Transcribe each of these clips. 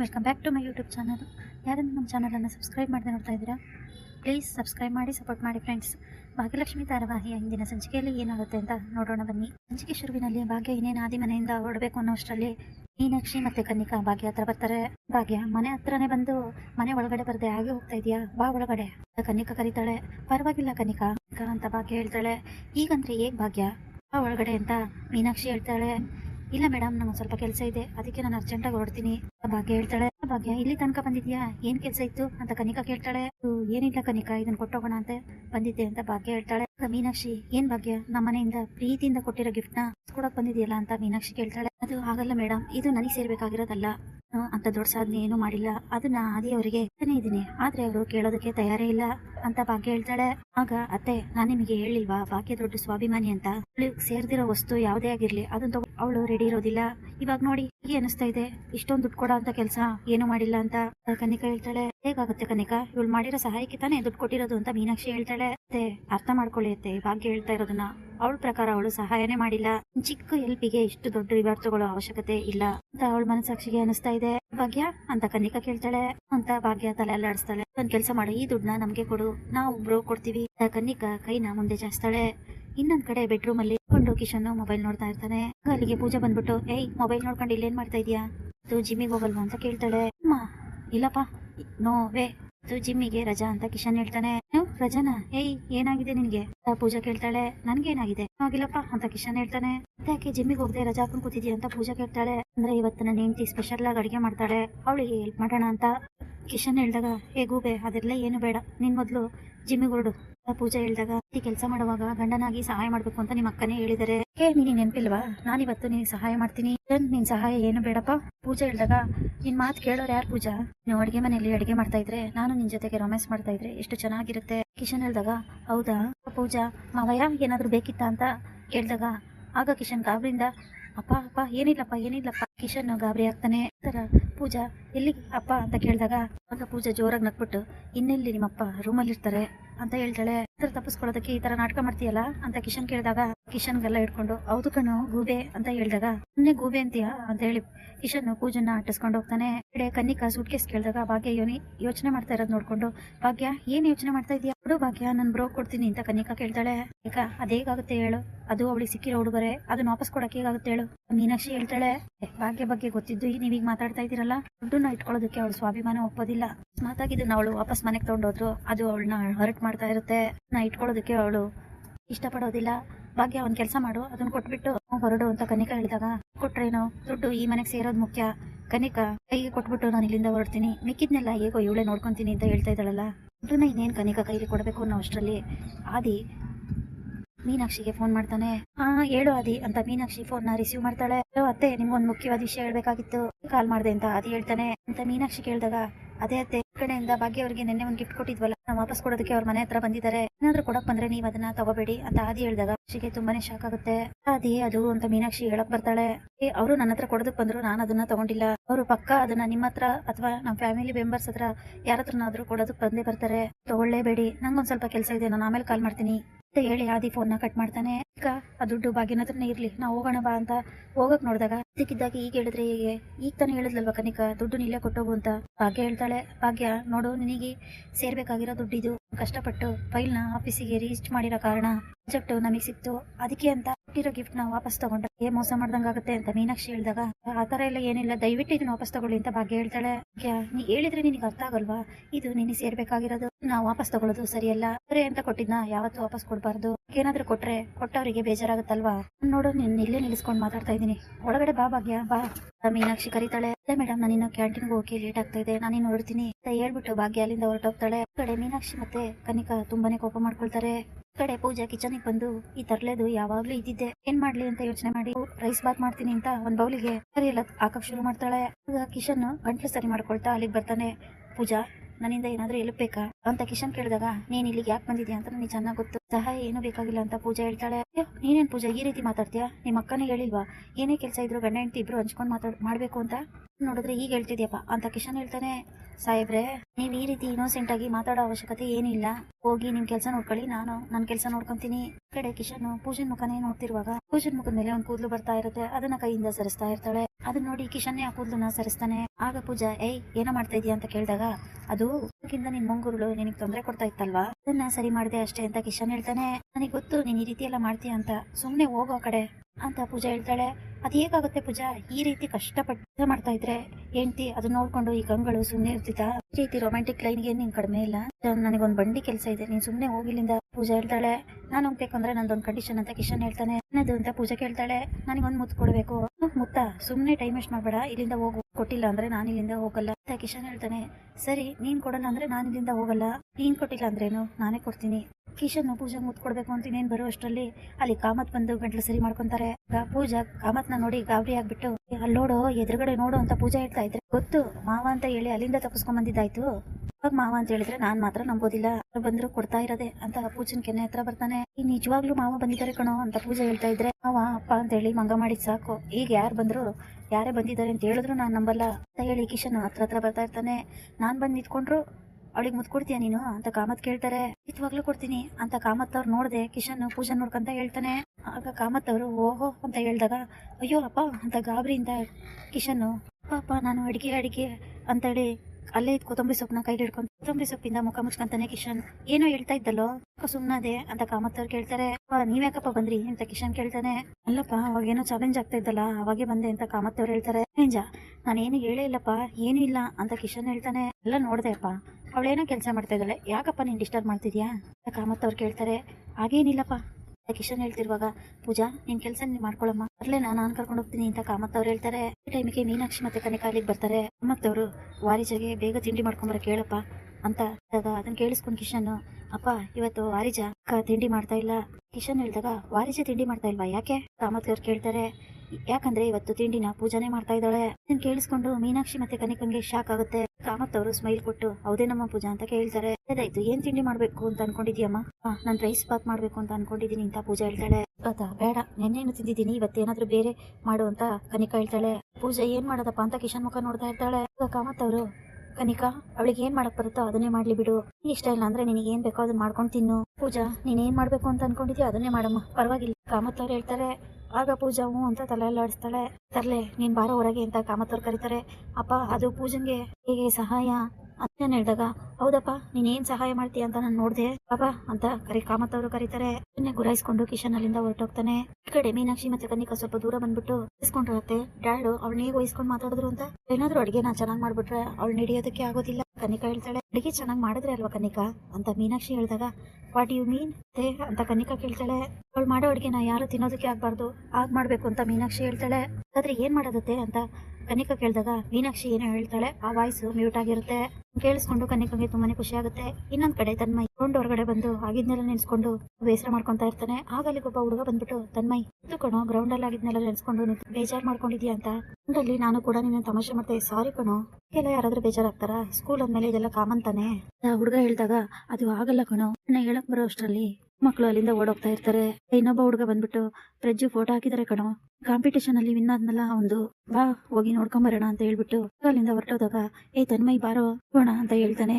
Welcome back to my YouTube channel ಯಾರನ್ನು ನಮ್ಮ ಚಾನಲನ್ನು ಸಬ್ಸ್ಕ್ರೈಬ್ ಮಾಡದೆ ನೋಡ್ತಾ ಇದ್ದೀರಾ? ಪ್ಲೀಸ್ ಸಬ್ಸ್ಕ್ರೈಬ್ ಮಾಡಿ ಸಪೋರ್ಟ್ ಮಾಡಿ ಫ್ರೆಂಡ್ಸ್ ಭಾಗ್ಯಲಕ್ಷ್ಮಿ ಧಾರಾವಾಹಿಯ ಇಂದಿನ ಸಂಚಿಕೆಯಲ್ಲಿ ಏನಾಗುತ್ತೆ ಅಂತ ನೋಡೋಣ ಬನ್ನಿ. ಸಂಚಿಕೆ ಶುರುವಿನಲ್ಲಿ ಭಾಗ್ಯ ಇನ್ನೇನು ಆದಿ ಮನೆಯಿಂದ ಹೊರಡಬೇಕು ಅನ್ನೋಷ್ಟರಲ್ಲಿ ಮೀನಾಕ್ಷಿ ಮತ್ತೆ ಕನ್ನಿಕಾ ಭಾಗ್ಯ ಹತ್ರ ಬರ್ತಾರೆ. ಭಾಗ್ಯ, ಮನೆ ಹತ್ರನೇ ಬಂದು ಮನೆ ಒಳಗಡೆ ಬರದೆ ಹಾಗೆ ಹೋಗ್ತಾ ಇದೆಯಾ? ಬಾ ಒಳಗಡೆ ಕನ್ನಿಕಾ ಕರೀತಾಳೆ. ಪರವಾಗಿಲ್ಲ ಕನ್ನಿಕಾ. ಅಂತ ಭಾಗ್ಯ ಹೇಳ್ತಾಳೆ. ಈಗಂದ್ರೆ ಹೇಗ್ ಭಾಗ್ಯ? ಬಾ ಒಳಗಡೆ ಅಂತ ಮೀನಾಕ್ಷಿ ಹೇಳ್ತಾಳೆ. ಇಲ್ಲ ಮೇಡಮ್ ನಂಗೆ ಸ್ವಲ್ಪ ಕೆಲಸ ಇದೆ. ಅದಕ್ಕೆ ನಾನು ಅರ್ಜೆಂಟಾಗಿ ಹೊರಡ್ತೀನಿ. ಭಾಗ್ಯ ಹೇಳ್ತಾಳೆ ಭಾಗ್ಯ ಇಲ್ಲಿ ತನಕ ಬಂದಿದ್ಯಾ? ಏನ್ ಕೆಲಸ ಇತ್ತು? ಅಂತ ಕನಿಕಾ ಕೇಳ್ತಾಳೆ. "ಅದು ಏನಿಲ್ಲ ಕನಿಕಾ ಇದನ್ನ ಕೊಟ್ಟೋಗೋಣ ಅಂತ ಬಂದಿದ್ದೆ ಅಂತ ಭಾಗ್ಯ ಹೇಳ್ತಾಳೆ. ಮೀನಾಕ್ಷಿ, ಏನ್ ಭಾಗ್ಯ? ನಮ್ಮ ಮನೆಯಿಂದ ಪ್ರೀತಿಯಿಂದ ಕೊಟ್ಟಿರೋ ಗಿಫ್ಟ್ನ ಕೊಡಕ್ ಬಂದಿದ್ಯಲ್ಲ ಅಂತ ಮೀನಾಕ್ಷಿ ಕೇಳ್ತಾಳೆ. ಅದು ಆಗಲ್ಲ ಮೇಡಮ್ ಇದು ನನಗೆ ಸೇರ್ಬೇಕಾಗಿರೋದಲ್ಲ. ಅಂತ ದೊಡ್ಡ ಸಾಧನೆ ಏನು ಮಾಡಿಲ್ಲ. ಅದನ್ನ ಆದಿ ಅವರಿಗೆ ಹೇಳ್ತಾನೆ ಇದ್ದೀನಿ. ಆದ್ರೆ ಅವರು ಕೇಳೋದಕ್ಕೆ ತಯಾರೇ ಇಲ್ಲ, ಅಂತ ಭಾಗ್ಯ ಹೇಳ್ತಾಳೆ. ಆಗ, ಅತ್ತೆ, ನಾನ್ ನಿಮಗೆ ಹೇಳಿಲ್ವಾ? ಭಾಗ್ಯ ದೊಡ್ಡ ಸ್ವಾಭಿಮಾನಿ ಅಂತ. ಸೇರ್ದಿರೋ ವಸ್ತು ಯಾವುದೇ ಆಗಿರ್ಲಿ ಅದನ್ನ ಅವಳು ರೆಡಿ ಇರೋದಿಲ್ಲ. ಇವಾಗ ನೋಡಿ ಹೀಗೆ ಅನಿಸ್ತಾ ಇದೆ. ಇಷ್ಟೊಂದು ದುಡ್ಡು ಕೊಡೋ ಅಂತ ಕೆಲಸ ಏನು ಮಾಡಿಲ್ಲ ಅಂತ ಕನಿಕ ಹೇಳ್ತಾಳೆ. ಹೇಗಾಗುತ್ತೆ ಕನಿಕ? ಇವಳು ಮಾಡಿರೋ ಸಹಾಯಕ್ಕೆ ತಾನೇ ದುಡ್ಡು ಕೊಟ್ಟಿರೋದು ಅಂತ ಮೀನಾಕ್ಷಿ ಹೇಳ್ತಾಳೆ. ಅತ್ತೆ ಅರ್ಥ ಮಾಡ್ಕೊಳ್ಳಿ ಅತ್ತೆ ಭಾಗ್ಯ ಹೇಳ್ತಾ ಇರೋದನ್ನ. ಅವಳ ಪ್ರಕಾರ ಅವಳು ಸಹಾಯನೇ ಮಾಡಿಲ್ಲ. ಚಿಕ್ಕ ಎಲ್ಪಿಗೆ ಇಷ್ಟು ದೊಡ್ಡ ರಿವಾರ್ಡ್ ತಗೊಳ್ಳೋ ಅವಶ್ಯಕತೆ ಇಲ್ಲ ಅಂತ ಅವಳ ಮನಸ್ಸಾಕ್ಷಿಗೆ ಅನಿಸ್ತಾ ಇದೆ. ಭಾಗ್ಯ? ಅಂತ ಕನಿಕ ಕೇಳ್ತಾಳೆ. ಅಂತ ಭಾಗ್ಯ ತಲೆ ಅಲ್ಲಾಡಿಸ್ತಾಳೆ ಒಂದ್ ಕೆಲಸ ಮಾಡು, ಈ ದುಡ್ಡನ್ನ ನಮ್ಗೆ ಕೊಡು. ನಾವು ಒಬ್ರು ಕೊಡ್ತೀವಿ ಅಂತ ಕನ್ನಿಕಾ ಕೈನ ಮುಂದೆ ಜಾಸ್ತಾಳೆ. ಇನ್ನೊಂದ್ ಕಡೆ ಬೆಡ್ರೂಮ್ ಅಲ್ಲಿ ಕೊಂಡು ಕಿಶನ್ ಮೊಬೈಲ್ ನೋಡ್ತಾ ಇರ್ತಾನೆ. ಅಲ್ಲಿಗೆ ಪೂಜಾ ಬಂದ್ಬಿಟ್ಟು, ಏಯ್, ಮೊಬೈಲ್ ನೋಡ್ಕೊಂಡು ಇಲ್ಲೇನ್ ಮಾಡ್ತಾ ಇದೀಯಾ? ಅದು ಜಿಮ್ಮಿಗೆ ಹೋಗಲ್ವಾ? ಅಂತ ಕೇಳ್ತಾಳೆ. ಅಮ್ಮ, ಇಲ್ಲಪ್ಪ, ನೋ ವೇ. ಅದು ಜಿಮ್ಮಿಗೆ ರಜಾ ಅಂತ ಕಿಶನ್ ಹೇಳ್ತಾನೆ. ರಜಾನ? ಏಯ್, ಏನಾಗಿದೆ ನಿನ್ಗೆ? ಪೂಜಾ ಕೇಳ್ತಾಳೆ. ನನ್ಗೇನಾಗಿದೆ? ಆಗಿಲ್ಲಪ್ಪ ಅಂತ ಕಿಶನ್ ಹೇಳ್ತಾನೆ. "ಮತ್ತೆ ಯಾಕೆ ಜಿಮ್ಮಿಗೆ ಹೋಗದೆ ರಜಾ ಹಾಕೊಂಡ್ ಕೂತಿದ್ಯಾ? ಅಂತ ಪೂಜಾ ಕೇಳ್ತಾಳೆ. ಅಂದ್ರೆ ಇವತ್ತು ನನ್ನ ಹೆಂಡತಿ ಸ್ಪೆಷಲ್ ಆಗಿ ಅಡಿಗೆ ಮಾಡ್ತಾಳೆ. ಅವಳಿಗೆ ಹೆಲ್ಪ್ ಮಾಡೋಣ ಅಂತ. ಕಿಶನ್ ಹೇಳ್ದಾಗ, ಹೇ ಗೂಬೆ, ಅದೆಲ್ಲ ಏನು ಬೇಡ. ನಿನ್ ಮೊದ್ಲು ಜಿಮ್ಮಿಗೆ ಹೊರಡು. ಪೂಜಾ ಹೇಳಿದಾಗ ಈ ಕೆಲಸ ಮಾಡುವಾಗ ಗಂಡನಾಗಿ ಸಹಾಯ ಮಾಡ್ಬೇಕು ಅಂತ ನಿಮ್ಮ ಅಕ್ಕನೇ ಹೇಳಿದರೆ? ಹೇ ನೀನ್ ನೆನ್ಪಿಲ್ವಾ? ನಾನಿವತ್ತು ನಿನಗೆ ಸಹಾಯ ಮಾಡ್ತೀನಿ. ನಿನ್ ಸಹಾಯ ಏನು ಬೇಡಪ್ಪ? ಪೂಜೆ ಹೇಳಿದಾಗ, ನಿನ್ ಮಾತು ಕೇಳೋರು ಯಾರು ಪೂಜಾ? ನೀವು ಅಡಿಗೆ ಮನೆಯಲ್ಲಿ ಅಡಿಗೆ ಮಾಡ್ತಾ ಇದ್ರೆ, ನಾನು ನಿನ್ ಜೊತೆಗೆ ರೊಮ್ಯಾನ್ಸ್ ಮಾಡ್ತಾ ಇದ್ರೆ ಎಷ್ಟು ಚೆನ್ನಾಗಿರುತ್ತೆ? ಕಿಶನ್ ಹೇಳಿದಾಗ, ಹೌದಾ? ಪೂಜಾ, ಮಾವಯ್ಯ ಏನಾದ್ರು ಬೇಕಿತ್ತಾ ಅಂತ? ಕೇಳಿದಾಗ ಆಗ ಕಿಶನ್ ಗಾಬರಿಂದ ಅಪ್ಪ ಅಪ್ಪ, ಏನಿಲ್ಲಪ್ಪ ಏನಿಲ್ಲಪ್ಪ. ಕಿಶನ್ ಗಾಬರಿ ಆಗ್ತಾನೆ. ತರ ಪೂಜಾ ಎಲ್ಲಿ ಅಪ್ಪ? ಅಂತ ಕೇಳಿದಾಗ, ಆಗ ಪೂಜಾ ಜೋರಾಗಿ ನಕ್ಬಿಟ್ಟು ಇನ್ನೆಲ್ಲಿ ನಿಮ್ಮಪ್ಪ? ರೂಮಲ್ಲಿ ಇರ್ತಾರೆ ಅಂತ ಹೇಳ್ತಾಳೆ. ಹತ್ರ ತಪ್ಪಿಸ್ಕೊಳ್ಳೋದಕ್ಕೆ ಈ ತರ ನಾಟಕ ಮಾಡ್ತೀಯಲ್ಲ? ಅಂತ ಕಿಶನ್ ಕೇಳಿದಾಗ ಕಿಶನ್ಗೆಲ್ಲ ಇಟ್ಕೊಂಡು ಹೌದು ಕಣು, ಗೂಬೆ ಅಂತ ಹೇಳಿದಾಗ, ಸುಮ್ನೆ ಗೂಬೆ ಅಂತೀಯಾ? ಅಂತ ಹೇಳಿ ಕಿಶನ್ ಪೂಜನ್ನ ಅಟ್ಟಿಸ್ಕೊಂಡು ಹೋಗ್ತಾನೆ. ಕಡೆ ಕನ್ನಿಕಾ ಸೂಟ್ ಕೇಸ್ ಕೇಳಿದಾಗ ಭಾಗ್ಯ, ಯೋನಿ, ಯೋಚನೆ ಮಾಡ್ತಾ ಇರೋದು ನೋಡ್ಕೊಂಡು, ಭಾಗ್ಯ, ಏನ್ ಯೋಚನೆ ಮಾಡ್ತಾ ಇದೀಯಾ ಕೊಡು ಭಾಗ್ಯ, ನಾನು ಬ್ರೋ ಕೊಡ್ತೀನಿ ಅಂತ ಕನ್ನಿಕಾ ಕೇಳ್ತಾಳೆ. ಈಗ ಅದೇಗಾಗುತ್ತೆ ಹೇಳು? ಅದು ಅವಳಿಗೆ ಸಿಕ್ಕಿರೋ ಹುಡುಗರೆ ಅದನ್ನ ವಾಪಸ್ ಕೊಡಕ್ಕೆ ಹೇಗಾಗುತ್ತೆ ಹೇಳು? ಮೀನಾಕ್ಷಿ ಹೇಳ್ತಾಳೆ. ಭಾಗ್ಯ ಬಗ್ಗೆ ಗೊತ್ತಿದ್ದು ನೀವೀಗ ಮಾತಾಡ್ತಾ ಇದ್ದೀರಲ್ಲ? ದುಡ್ಡನ್ನ ಇಟ್ಕೊಳ್ಳೋದಕ್ಕೆ ಅವಳು ಸ್ವಾಭಿಮಾನ ಒಪ್ಪೋದಿಲ್ಲ. ಮಾತಾಗಿದ್ದನ್ನ ಅವಳು ವಾಪಸ್ ಮನೆಗೆ ತಗೊಂಡೋದ್ರು, ಅದು ಅವಳನ್ನ ಹರ್ಟ್ ಮಾಡ್ತಾ ಇರುತ್ತೆ. ನಾ ಇಟ್ಕೊಳ್ಳೋದಕ್ಕೆ ಅವಳು ಇಷ್ಟಪಡೋದಿಲ್ಲ. ಭಾಗ್ಯ ಒಂದ್ ಕೆಲಸ ಮಾಡು ಅದನ್ನ ಕೊಟ್ಬಿಟ್ಟು ಹೊರಡು ಅಂತ ಕನಿಕಾ ಹೇಳಿದಾಗ ಕೊಟ್ರೇನು ದುಡ್ಡು ಈ ಮನೆಗೆ ಸೇರೋದು ಮುಖ್ಯ. ಕನಿಕ ಕೈಗೆ ಕೊಟ್ಬಿಟ್ಟು ನಾನು ಇಲ್ಲಿಂದ ಹೊರಡ್ತೀನಿ. ಮಿಕ್ಕಿದ್ನೆಲ್ಲ ಹೇಗೋ ಇವಳೆ ನೋಡ್ಕೊಂತೀನಿ ಅಂತ ಹೇಳ್ತಾ ಇದ್ದಾಳಲ್ಲ. ದುಡ್ಡನ್ನ ಇನ್ನೇನ್ ಕನಿಕ ಕೈಲಿ ಕೊಡಬೇಕು ಅನ್ನೋ ಅಷ್ಟರಲ್ಲಿ ಆದಿ ಮೀನಾಕ್ಷಿಗೆ ಫೋನ್ ಮಾಡ್ತಾನೆ. ಹಾ, ಹೇಳು ಆದಿ, ಅಂತ ಮೀನಾಕ್ಷಿ ಫೋನ್ನ ರಿಸೀವ್ ಮಾಡ್ತಾಳೆ. "ಹಲೋ ಅತ್ತೆ ನಿಮ್ಗೊಂದ್ ಮುಖ್ಯವಾದ ವಿಷಯ ಹೇಳ್ಬೇಕಾಗಿತ್ತು. ಕಾಲ್ ಮಾಡ್ದೆ ಅಂತ ಆದಿ ಹೇಳ್ತಾನೆ. ಅಂತ ಮೀನಾಕ್ಷಿ ಕೇಳಿದಾಗ, ಅದೇ ಅತ್ತೆ ಕಡೆಯಿಂದ ಭಾಗ್ಯ ಅವ್ರಿಗೆ ನಿನ್ನೆ ಒಂದ್ ಗಿಫ್ಟ್ ಕೊಟ್ಟಿದ್ವಲ್ಲ, ನಾವು ವಾಪಸ್ ಕೊಡೋದಕ್ಕೆ ಅವ್ರ ಮನೆ ಹತ್ರ ಬಂದಿದ್ದಾರೆ. ಏನಾದ್ರೂ ಕೊಡಕ್ ಬಂದ್ರೆ ನೀವ್ ಅದನ್ನ ತಗೋಬೇಡಿ, ಅಂತ ಆದಿ ಹೇಳಿದಾಗ, ಮೀನಾಕ್ಷಿಗೆ ತುಂಬಾನೇ ಶಾಕ್ ಆಗುತ್ತೆ. ಆದಿ, ಅದು, ಅಂತ ಮೀನಾಕ್ಷಿ ಹೇಳಕ್ ಬರ್ತಾಳೆ. ಅವರು ನನ್ನ ಹತ್ರ ಕೊಡೋದಕ್ ಬಂದ್ರು, ನಾನು ಅದನ್ನ ತಗೊಂಡಿಲ್ಲ. ಅವರು ಪಕ್ಕ ಅದನ್ನ ನಿಮ್ಮ ಹತ್ರ ಅಥವಾ ನಮ್ಮ ಫ್ಯಾಮಿಲಿ ಮೆಂಬರ್ಸ್ ಹತ್ರ ಯಾರ ಹತ್ರನಾದ್ರೂ ಕೊಡೋದಕ್ ಬಂದೇ ಬರ್ತಾರೆ. ತಗೊಳ್ಳೇಬೇಡಿ. ನಂಗೊಂದ್ ಸ್ವಲ್ಪ ಕೆಲಸ ಇದೆ, ನಾನು ಆಮೇಲೆ ಕಾಲ್ ಮಾಡ್ತೀನಿ. ಅಂತ ಹೇಳಿ ಆದಿ ಫೋನ್ನ ಕಟ್ ಮಾಡ್ತಾನೆ. ಈಗ ಆ ದುಡ್ಡು ಭಾಗ್ಯನ ಹತ್ರನೇ ಇರ್ಲಿ. ನಾವು ಹೋಗೋಣ ಬಾ ಅಂತ ಹೋಗಕ್ ನೋಡಿದಾಗ ಇದಕ್ಕಿದ್ದಾಗ ಈಗ ಹೇಳಿದ್ರೆ ಹೇಗೆ? ಈಗ ತಾನೇ ಹೇಳಿದ್ಲಲ್ವಾ ಕನಿಕ ದುಡ್ಡು ನಿಲ್ಲೇ ಕೊಟ್ಟೋಗು ಅಂತ? ಭಾಗ್ಯ ಹೇಳ್ತಾಳೆ. ಭಾಗ್ಯ, ನೋಡು, ನಿನಗೆ ಸೇರ್ಬೇಕಾಗಿರೋ ದುಡ್ಡಿದು ಕಷ್ಟಪಟ್ಟು ಫೈಲ್ನ ಆಫೀಸಿಗೆ ರೀಚ್ ಮಾಡಿರೋ ಕಾರಣ ಪ್ರಾಜೆಕ್ಟ್ ನಮಗೆ ಸಿಕ್ತು. ಅದಕ್ಕೆ ಅಂತ ಕೊಟ್ಟಿರೋ ಗಿಫ್ಟ್ನ ವಾಪಸ್ ತಗೊಂಡ್ರೆ ಏ ಮೋಸ ಮಾಡ್ದಂಗಾಗುತ್ತೆ ಅಂತ ಮೀನಾಕ್ಷಿ ಹೇಳಿದಾಗ, ಆ ತರ ಎಲ್ಲ ಏನಿಲ್ಲ, ದಯವಿಟ್ಟು ಇದನ್ನ ವಾಪಸ್ ತಗೊಳ್ಳಿ ಅಂತ ಭಾಗ್ಯ ಹೇಳ್ತಾಳೆ. ನೀ ಹೇಳಿದ್ರೆ ನಿನಗೆ ಅರ್ಥ ಆಗಲ್ವಾ? ಇದು ನಿನಗೆ ಸೇರ್ಬೇಕಾಗಿರೋದು. ನಾವು ವಾಪಸ್ ತಗೊಳ್ಳೋದು ಸರಿಯಲ್ಲ. ಸರಿ ಅಂತ ಕೊಟ್ಟಿದ್ನ, ಯಾವತ್ತು ವಾಪಸ್ ಕೊಡ್ಬಾರ್ದು. ಏನಾದ್ರೂ ಕೊಟ್ರೆ ಕೊಟ್ಟವರಿಗೆ ಬೇಜಾರಾಗುತ್ತಲ್ವಾ? ನೋಡು ನಿನ್ನ ಇಲ್ಲೇ ನಿಲ್ಲಿಸ್ಕೊಂಡು ಮಾತಾಡ್ತಾ ಇದ್ದೀನಿ. ಒಳಗಡೆ ಬಾ ಭಾಗ್ಯ, ಬಾ. ಮೀನಾಕ್ಷಿ ಕರೀತಾಳೆ. ಅದೇ ಮೇಡಮ್ ನಾನು ಇನ್ನು ಕ್ಯಾಂಟೀನ್ಗೆ ಹೋಗಿ ಲೇಟ್ ಆಗ್ತಾ ಇದೆ. ನಾನು ನೋಡ್ತೀನಿ ಹೇಳ್ಬಿಟ್ಟು ಭಾಗ್ಯ ಅಲ್ಲಿಂದ ಹೊರಟೋಗ್ತಾಳೆ. ಕಡೆ ಮೀನಾಕ್ಷಿ ಮತ್ತೆ ಕನಿಕಾ ತುಂಬಾನೇ ಕೋಪ ಮಾಡ್ಕೊಳ್ತಾರೆ. ಕಡೆ ಪೂಜಾ ಕಿಚನ್ಗೆ ಬಂದು ಈ ತರ್ಲೇದು ಯಾವಾಗ್ಲೂ ಇದ್ದಿದ್ದೆ. ಏನ್ ಮಾಡ್ಲಿ ಅಂತ ಯೋಚನೆ ಮಾಡಿ ರೈಸ್ ಬಾತ್ ಮಾಡ್ತೀನಿ ಅಂತ ಒಂದ್ ಬೌಲಿಗೆ ಸರಿ ಎಲ್ಲ ಹಾಕಕ್ ಶುರು ಮಾಡ್ತಾಳೆ. ಕಿಶನ್ ಗಂಟ್ಲು ಸರಿ ಮಾಡ್ಕೊಳ್ತಾ ಅಲ್ಲಿಗೆ ಬರ್ತಾನೆ ಪೂಜಾ. ನನ್ನಿಂದ ಏನಾದ್ರೂ ಎಲ್ಪ್ ಅಂತ ಕಿಶನ್ ಕೇಳಿದಾಗ, ನೀನ್ ಇಲ್ಲಿಗೆ ಯಾಕೆ ಬಂದಿದ್ಯಾ ಅಂತ ನನಗೆ ಚೆನ್ನಾಗಿ ಗೊತ್ತು. ಸಹಾಯ ಏನು ಬೇಕಾಗಿಲ್ಲ ಅಂತ ಪೂಜಾ ಹೇಳ್ತಾಳೆ. ನೀನೇನ್ ಪೂಜಾ ಈ ರೀತಿ ಮಾತಾಡ್ತೀಯಾ? ನಿಮ್ಮ ಅಕ್ಕನೇ ಹೇಳಿಲ್ವಾ? ಏನೇ ಕೆಲಸ ಇದ್ರು ಗಂಡ, ಹೆಂಡತಿ ಇಬ್ರು ಹಂಚ್ಕೊಂಡು ಮಾತಾಡ್, ಮಾಡ್ಬೇಕು ಅಂತ? ನೋಡಿದ್ರೆ ಈಗ ಹೇಳ್ತಿದ್ಯಪ್ಪ, ಅಂತ ಕಿಶನ್ ಹೇಳ್ತಾನೆ. ಸಾಹೇಬ್ರೆ, ನೀವ್ ಈ ರೀತಿ ಇನ್ನೋಸೆಂಟ್ ಆಗಿ ಮಾತಾಡೋ ಅವಶ್ಯಕತೆ ಏನಿಲ್ಲ ಹೋಗಿ ನಿಮ್ ಕೆಲಸ ನೋಡ್ಕೊಳ್ಳಿ. ನಾನು ನನ್ನ ಕೆಲಸ ನೋಡ್ಕೊಂತೀನಿ. ಕಡೆ ಕಿಶನ್ ಪೂಜನ್ ಮುಖನೇ ನೋಡ್ತಿರುವಾಗ, ಪೂಜನ್ ಮುಖದ ಮೇಲೆ ಒಂದ್ ಕೂದಲು ಬರ್ತಾ ಇರುತ್ತೆ. ಅದನ್ನ ಕೈಯಿಂದ ಸರಿಸ್ತಾ ಇರ್ತಾಳೆ. ಅದನ್ನ ನೋಡಿ ಕಿಶನ್ ಆ ಕೂದಲನ್ನ ಸರಿಸ್ತಾನೆ. ಆಗ ಪೂಜಾ, ಏಯ್, ಏನೋ ಮಾಡ್ತಾ ಇದೀಯ? ಅಂತ ಕೇಳಿದಾಗ, ಅದು ಅದಕ್ಕಿಂತ ನಿನ್ ಮುಂಗುರುಳು ನಿನಗ್ ತೊಂದರೆ ಕೊಡ್ತಾ ಇತ್ತಲ್ವಾ? ಅದನ್ನ ಸರಿ ಮಾಡಿದೆ ಅಷ್ಟೇ ಅಂತ ಕಿಶನ್ ಹೇಳ್ತಾನೆ. ನನಗೆ ಗೊತ್ತು, ನೀನ್ ಈ ರೀತಿ ಎಲ್ಲ ಮಾಡ್ತೀಯ ಅಂತ. ಸುಮ್ನೆ ಹೋಗೋ ಕಡೆ. ಅಂತ ಪೂಜಾ ಹೇಳ್ತಾಳೆ. ಅದ್ ಹೇಗಾಗುತ್ತೆ ಪೂಜಾ? ಈ ರೀತಿ ಕಷ್ಟಪಟ್ಟು ಮಾಡ್ತಾ ಇದ್ರೆ ಹೆಂಡತಿ ಅದನ್ನ ನೋಡ್ಕೊಂಡು ಈ ಕಂಗಳು ಸುಮ್ನೆ ಇರ್ತಿದ್ದ? ಈ ರೀತಿ ರೊಮ್ಯಾಂಟಿಕ್ ಲೈನ್ಗೆ ನಿನ್ ಕಡಿಮೆ ಇಲ್ಲ. ನನಗೊಂದ್ ಬಂಡಿ ಕೆಲಸ ಇದೆ, ನೀನ್ ಸುಮ್ನೆ ಹೋಗಿಲ್ಲಿಂದ ಪೂಜಾ ಹೇಳ್ತಾಳೆ, ನಾನು ಹೋಗ್ಬೇಕಂದ್ರೆ ನಂದೊಂದು ಕಂಡೀಷನ್ ಅಂತ ಕಿಶನ್ ಹೇಳ್ತಾನೆ. ಅನ್ನೋದು ಅಂತ ಪೂಜಾ ಕೇಳ್ತಾಳೆ, ನನಗೊಂದ್ ಮುತ್ತು ಕೊಡ್ಬೇಕು. ಮುತ್ತ? ಸುಮ್ನೆ ಟೈಮ್ ವೇಸ್ಟ್ ಮಾಡ್ಬೇಡ, ಇಲ್ಲಿಂದ ಹೋಗು. ಕೊಟ್ಟಿಲ್ಲ ಅಂದ್ರೆ ನಾನು ಇಲ್ಲಿಂದ ಹೋಗಲ್ಲ ಅಂತ ಕಿಶನ್ ಹೇಳ್ತಾನೆ. ಸರಿ, ನೀನ್ ಕೊಡಲ್ಲ ಅಂದ್ರೆ ನಾನು ಇಲ್ಲಿಂದ ಹೋಗಲ್ಲ. ನೀನ್ ಕೊಟ್ಟಿಲ್ಲ ಅಂದ್ರೇನು? ನಾನೇ ಕೊಡ್ತೀನಿ. ಕಿಶನ್ ಪೂಜಾ ಮುತ್ತು ಕೊಡ್ಬೇಕು ಅಂತ ಇನ್ನೇನ್ ಬರೋ ಅಷ್ಟರಲ್ಲಿ ಅಲ್ಲಿ ಕಾಮತ್ ಬಂದು ಗಂಟ್ಲು ಸರಿ ಮಾಡ್ಕೊಂತಾರೆ. ಆಗ ಪೂಜಾ, ಕಾಮತ್ನ ನೋಡಿ ಗಾಬರಿ ಆಗ್ಬಿಟ್ಟು ಅಲ್ಲೋಡು ಎದುರುಗಡೆ ನೋಡು ಅಂತ ಪೂಜಾ ಹೇಳ್ತಾ ಇದ್ರೆ. ಗೊತ್ತು, ಮಾವ ಅಂತ ಹೇಳಿ ಅಲ್ಲಿಂದ ತಪ್ಪಿಸ್ಕೊಂಡ್ ಬಂದಿದ್ದಾಯ್ತು. ಇವಾಗ ಮಾವ ಅಂತ ಹೇಳಿದ್ರೆ ನಾನ್ ಮಾತ್ರ ನಂಬೋದಿಲ್ಲ. ಬಂದ್ರು ಕೊಡ್ತಾ ಇರದೆ ಅಂತ ಪೂಜನ್ ಕೆನ್ನೆ ಹತ್ರ ಬರ್ತಾನೆ. ಈ ನಿಜವಾಗ್ಲೂ ಮಾವ ಬಂದಿದ್ದಾರೆ ಕಣೋ ಅಂತ ಪೂಜೆ ಹೇಳ್ತಾ ಇದ್ರೆ, ಮಾವ, ಅಪ್ಪ ಅಂತ ಹೇಳಿ ಮಂಗ ಮಾಡಿದ್ ಸಾಕು. ಈಗ ಯಾರು ಬಂದ್ರು, ಯಾರೇ ಬಂದಿದ್ದಾರೆ ಅಂತ ಹೇಳಿದ್ರು ನಾನ್ ನಂಬಲ್ಲ ಅಂತ ಹೇಳಿ ಕಿಶನ್ ಹತ್ರ ಹತ್ರ ಬರ್ತಾ ಇರ್ತಾನೆ. ನಾನ್ ಬಂದ್ ನಿಂತ್ಕೊಂಡ್ರು ಅವಳಿಗೆ ಮುತ್ ಕೊಡ್ತೀಯ ನೀನು? ಅಂತ ಕಾಮತ್ ಕೇಳ್ತಾರೆ. ಇತ್ವಾಗ್ಲೂ ಕೊಡ್ತೀನಿ ಅಂತ ಕಾಮತ್ ಅವ್ರು ನೋಡ್ದೆ. ಕಿಶನ್ ಪೂಜಾ ನೋಡ್ಕಂತ ಹೇಳ್ತಾನೆ. ಆಗ ಕಾಮತ್ ಅವರು ಓಹೋ ಅಂತ ಹೇಳ್ದಾಗ ಅಯ್ಯೋ ಅಪ್ಪ ಅಂತ ಗಾಬರಿಯಿಂದ ಕಿಶನ್ ಪಾಪ ನಾನು ಅಡಿಗೆ ಅಡಿಗೆ ಅಂತ ಹೇಳಿ ಅಲ್ಲೇ ಇದ್ ಕೊತ್ತಂಬರಿ ಸೊಪ್ಪನ್ನ ಕೈಲಿ ಹಿಡ್ಕೊಂಡು ಕೊತ್ತಂಬರಿ ಸೊಪ್ಪಿಂದ ಮುಖ ಮುಚ್ಕೊಂತಾನೆ ಕಿಶನ್. ಏನೋ ಹೇಳ್ತಾ ಇದ್ದಲ್ಲೋ? ಸುಮ್ಮನದೆ ಅಂತ ಕಾಮತ್ ಅವ್ರು ಕೇಳ್ತಾರೆ. "ಅಪ್ಪ, ನೀವ್ಯಾಕಪ್ಪ ಬಂದ್ರಿ? ಅಂತ ಕಿಶನ್ ಕೇಳ್ತಾನೆ. ಅಲ್ಲಪ್ಪ ಅವಾಗ ಏನೋ ಚಾಲೆಂಜ್ ಆಗ್ತಾ ಇದ್ದಲ್ಲ ಅವಾಗೆ ಬಂದೆ ಅಂತ ಕಾಮತ್ ಅವ್ರು ಹೇಳ್ತಾರೆ. ಚಾಲೆಂಜ ಏನೂ ಹೇಳೇ ಇಲ್ಲಪ್ಪ ಏನೂ ಇಲ್ಲ ಅಂತ ಕಿಶನ್ ಹೇಳ್ತಾನೆ. ಎಲ್ಲ ನೋಡ್ದೆ ಅಪ್ಪ. ಅವಳೇನೋ ಕೆಲಸ ಮಾಡ್ತಾ ಇದ್ದಾಳೆ. ಯಾಕಪ್ಪ ನೀನು ಡಿಸ್ಟರ್ಬ್ ಮಾಡ್ತಿದ್ಯಾ? ಕಾಮತ್ ಅವ್ರು ಕೇಳ್ತಾರೆ? ಹಾಗೇನಿಲ್ಲಪ್ಪ. ಕಿಶನ್ ಹೇಳ್ತಿರುವಾಗ, ಪೂಜಾ, ನಿನ್ ಕೆಲಸ ನೀನ್ ಮಾಡ್ಕೊಳಮ್ಮ. ಅರ್ಲೇ ನಾನು ಕರ್ಕೊಂಡು ಹೋಗ್ತೀನಿ ಅಂತ ಕಾಮತ್ ಅವ್ರು ಹೇಳ್ತಾರೆ. ಈ ಟೈಮಿಗೆ ಮೀನಾಕ್ಷಿ ಮತ್ತೆ ಕನಿಕಾಲಿಗೆ ಬರ್ತಾರೆ. ಕಾಮತ್ ಅವರು, ವಾರಿಜಾಗೆ ಬೇಗ ತಿಂಡಿ ಮಾಡ್ಕೊಂಬರ ಕೇಳಪ್ಪ ಅಂತ ಅದನ್ನ ಕೇಳಿಸ್ಕೊಂಡು ಕಿಶನ್ ಅಪ್ಪ, ಇವತ್ತು ವಾರಿಜಾ ತಿಂಡಿ ಮಾಡ್ತಾ ಇಲ್ಲ. ಕಿಶನ್ ಹೇಳ್ದಾಗ, ವಾರಿಜಾ ತಿಂಡಿ ಮಾಡ್ತಾ ಇಲ್ವಾ? ಯಾಕೆ? ಕಾಮತ್ ಅವ್ರು ಕೇಳ್ತಾರೆ. ಯಾಕಂದ್ರೆ ಇವತ್ತು ತಿಂಡಿನ ಪೂಜಾನೆ ಮಾಡ್ತಾ ಇದ್ದಾಳೆ. ಇದನ್ನ ಕೇಳಿಸ್ಕೊಂಡು ಮೀನಾಕ್ಷಿ ಮತ್ತೆ ಕನಿಕಂಗೆ ಶಾಕ್ ಆಗುತ್ತೆ. ಕಾಮತ್ ಅವರು ಸ್ಮೈಲ್ ಕೊಟ್ಟು, ಹೌದೇ ನಮ್ಮ ಪೂಜಾ ಅಂತ ಕೇಳ್ತಾರೆ. ಅದಾಯ್ತು, ಏನ್ ತಿಂಡಿ ಮಾಡ್ಬೇಕು ಅಂತ ಅನ್ಕೊಂಡಿದ್ಯಮ್ಮ ನನ್ ರೈಸ್ ಬಾತ್ ಮಾಡ್ಬೇಕು ಅಂತ ಅನ್ಕೊಂಡಿದೀನಿ ಅಂತ ಪೂಜಾ ಹೇಳ್ತಾಳೆ. ಗೊತ್ತಾ ಬೇಡ, ನೆನ್ನೇನು ತಿಂದಿದ್ದೀನಿ ಇವತ್ತೇನಾದ್ರೂ ಬೇರೆ ಮಾಡು ಅಂತ ಕನಿಕಾ ಹೇಳ್ತಾಳೆ. ಪೂಜಾ ಏನ್ ಮಾಡೋದಪ್ಪ? ಅಂತ ಕಿಶನ್ ಮುಖ ನೋಡ್ತಾ ಇರ್ತಾಳೆ. ಕಾಮತ್ ಅವರು, ಕನಿಕಾ, ಅವಳಿಗೆ ಏನ್ ಮಾಡಕ್ ಬರುತ್ತೋ ಅದನ್ನೇ ಮಾಡ್ಲಿ ಬಿಡು. ಇಷ್ಟ ಇಲ್ಲ ಅಂದ್ರೆ ನಿನಗೆ ಏನ್ ಬೇಕೋ ಅದನ್ನ ಮಾಡ್ಕೊಂಡು ತಿನ್ನು. ಪೂಜಾ, ನೀನ್ ಏನ್ ಮಾಡ್ಬೇಕು ಅಂತ ಅನ್ಕೊಂಡಿದ್ಯೋ ಅದನ್ನೇ ಮಾಡಮ್ಮ. ಪರವಾಗಿಲ್ಲ. ಕಾಮತ್ ಅವ್ರು ಹೇಳ್ತಾರೆ. ಆಗ ಪೂಜಾ ಅಂತ ತಲೆ ಎಲ್ಲ ಆಡಿಸ್ತಾಳೆ. ತರ್ಲೆ, ನೀನ್ ಬಾರೋ ಹೊರಗೆ ಅಂತ ಕಾಮತ್ ಅವ್ರು ಕರೀತಾರೆ. ಅಪ್ಪ, ಅದು ಪೂಜನ್ಗೆ ಹೇಗೆ ಸಹಾಯ? ಅಂತ ಹೇಳಿದಾಗ, ಹೌದಪ್ಪ, ನೀನ್ ಏನ್ ಸಹಾಯ ಮಾಡ್ತೀಯ ಅಂತ ನಾನು ನೋಡ್ದೆ. ಬಾಬಾ ಅಂತ ಕರಿ ಕಾಮತ್ ಅವರು ಕರೀತಾರೆ. ಅದನ್ನೇ ಗುರಾಯಿಸ್ಕೊಂಡು ಕಿಶನ್ ಅಲ್ಲಿಂದ ಹೊರಟೋಗ್ತಾನೆ. ಈ ಕಡೆ ಮೀನಾಕ್ಷಿ ಮತ್ತೆ ಕನ್ನಿಕ ಸ್ವಲ್ಪ ದೂರ ಬಂದ್ಬಿಟ್ಟು ಇಸ್ಕೊಂಡಿರತ್ತೆ. ಡ್ಯಾಡು, ಅವಳನ್ನ ಹೇಗೆ ವಹಿಸ್ಕೊಂಡು ಮಾತಾಡಿದ್ರು ಅಂತ. ಏನಾದ್ರು ಅಡಿಗೆ ನಾ ಚೆನ್ನಾಗಿ ಮಾಡ್ಬಿಟ್ರೆ ಅವಳು ಹಿಡಿಯೋದಕ್ಕೆ ಆಗೋದಿಲ್ಲ. ಕನಿಕಾ ಹೇಳ್ತಾಳೆ, ಅಡಿಗೆ ಚೆನ್ನಾಗಿ ಮಾಡಿದ್ರೆ ಅಲ್ವಾ ಕನಿಕಾ ಅಂತ ಮೀನಾಕ್ಷಿ ಹೇಳಿದಾಗ ವಾಟ್ ಯು ಮೀನ್ ತೇ ಅಂತ ಕನಿಕಾ ಕೇಳ್ತಾಳೆ. ಅವಳು ಮಾಡೋ ಅಡುಗೆನ ಯಾರು ತಿನ್ನೋದಕ್ಕೆ ಆಗ್ಬಾರ್ದು. ಆಗ ಮಾಡ್ಬೇಕು ಅಂತ ಮೀನಾಕ್ಷಿ ಹೇಳ್ತಾಳೆ. ಆದ್ರೆ ಏನ್ ಮಾಡೋದತ್ತೆ ಅಂತ ಕನಿಕಾ ಕೇಳಿದಾಗ ಮೀನಾಕ್ಷಿ ಏನೋ ಹೇಳ್ತಾಳೆ. ಆ ವಾಯ್ಸ್ ಮ್ಯೂಟ್ ಆಗಿರುತ್ತೆ. ಕೇಳಿಸ್ಕೊಂಡು ಕನಿಕಾಗೆ ತುಂಬಾನೇ ಖುಷಿ ಆಗುತ್ತೆ. ಇನ್ನೊಂದ್ ಕಡೆ ತನ್ಮಯ್ ಕೊಂಡು ಹೊರಗಡೆ ಬಂದು ಆಗಿದ್ನೆಲ್ಲ ನೆನ್ಸ್ಕೊಂಡು ಬೇಸರ ಮಾಡ್ಕೊಂತ ಇರ್ತಾನೆ. ಆಗ ಅಲ್ಲಿಗೊಬ್ಬ ಹುಡುಗ ಬಂದ್ಬಿಟ್ಟು, ತನ್ಮಯ್ ಇದು ಕಣೋ ಗ್ರೌಂಡ್ ಅಲ್ಲಿ ಆಗಿದ್ನೆಲ್ಲ ನೆನ್ಸ್ಕೊಂಡು ನೀನ್ ಬೇಜಾರ್ ಮಾಡ್ಕೊಂಡಿದ್ಯಾ ಅಂತ? ಅಂದ್ರಲ್ಲಿ, ನಾನು ಕೂಡ ನಿನ್ನ ತಮಾಷೆ ಮಾಡ್ತೆ ಸಾರಿ ಕಣೋ. ಎಲ್ಲ ಯಾರಾದ್ರೂ ಬೇಜಾರಾಗ್ತಾರ? ಸ್ಕೂಲ್ ಅಂದ್ಮೇಲೆ ಇದೆಲ್ಲ ಕಾಮನ್ ತಾನೆ? ಹುಡುಗ ಹೇಳ್ದಾಗ, ಅದು ಆಗಲ್ಲ ಕಣೋ. ಹೇಳಕ್ ಬರೋ ಅಷ್ಟ್ರಲ್ಲಿ ಮಕ್ಕಳು ಅಲ್ಲಿಂದ ಓಡೋಗ್ತಾ ಇರ್ತಾರೆ. ಇನ್ನೊಬ್ಬ ಹುಡುಗ ಬಂದ್ಬಿಟ್ಟು, ಪ್ರಜ್ಜು ಫೋಟೋ ಹಾಕಿದಾರೆ ಕಣೋ. ಕಾಂಪಿಟೇಷನ್ ಅಲ್ಲಿ ವಿನ್ ಆದ್ನಲ್ಲ ಒಂದು ಬಾ, ಹೋಗಿ ನೋಡ್ಕೊಂಬರೋಣ ಅಂತ ಹೇಳ್ಬಿಟ್ಟು ಅಲ್ಲಿಂದ ಹೊರಟೋದಾಗ, ಏ ತನ್ಮಯ್ ಬಾರೋ ಹೋಣ ಅಂತ ಹೇಳ್ತಾನೆ.